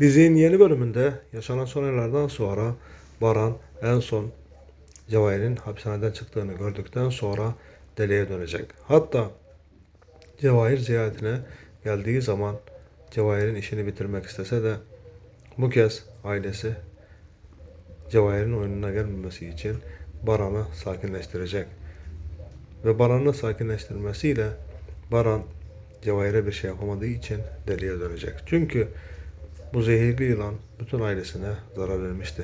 Dizinin yeni bölümünde yaşanan son olaylardan sonra Baran en son Cevahir'in hapishaneden çıktığını gördükten sonra deliye dönecek. Hatta Cevahir ziyaretine geldiği zaman Cevahir'in işini bitirmek istese de bu kez ailesi Cevahir'in oyununa gelmemesi için Baran'ı sakinleştirecek. Ve Baran'ı sakinleştirmesiyle Baran Cevahir'e bir şey yapamadığı için deliye dönecek. Çünkü bu zehirli yılan bütün ailesine zarar vermişti.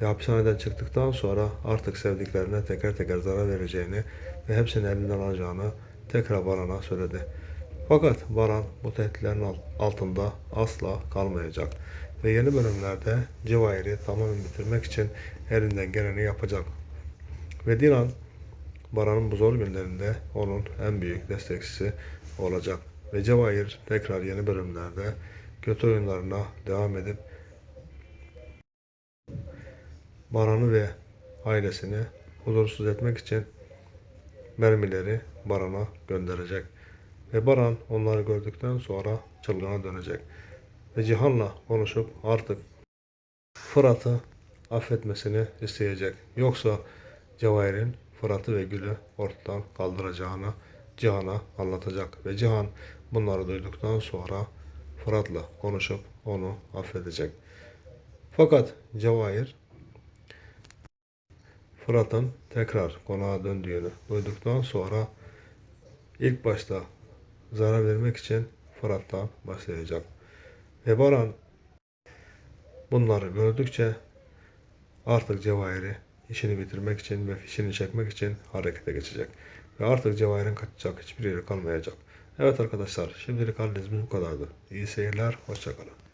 Ve hapishaneden çıktıktan sonra artık sevdiklerine teker teker zarar vereceğini ve hepsini elinden alacağını tekrar Baran'a söyledi. Fakat Baran bu tehditlerin alt- altında asla kalmayacak. Ve yeni bölümlerde Cevahir'i tamamen bitirmek için elinden geleni yapacak. Ve Dilan Baran'ın bu zor günlerinde onun en büyük destekçisi olacak. Ve Cevahir tekrar yeni bölümlerde kötü oyunlarına devam edip Baran'ı ve ailesini huzursuz etmek için mermileri Baran'a gönderecek. Ve Baran onları gördükten sonra çılgına dönecek. Ve Cihan'la konuşup artık Fırat'ı affetmesini isteyecek. Yoksa Cevahir'in Fırat'ı ve Gül'ü ortadan kaldıracağını Cihan'a anlatacak. Ve Cihan bunları duyduktan sonra Fırat'la konuşup onu affedecek. Fakat Cevahir Fırat'ın tekrar konağa döndüğünü duyduktan sonra ilk başta zarar vermek için Fırat'tan başlayacak. Ve Baran bunları gördükçe artık Cevahir'i işini bitirmek için ve fişini çekmek için harekete geçecek. Ve artık Cevahir'in kaçacak hiçbir yeri kalmayacak. Evet arkadaşlar şimdilik haliniz bu kadardı. İyi seyirler, hoşçakalın.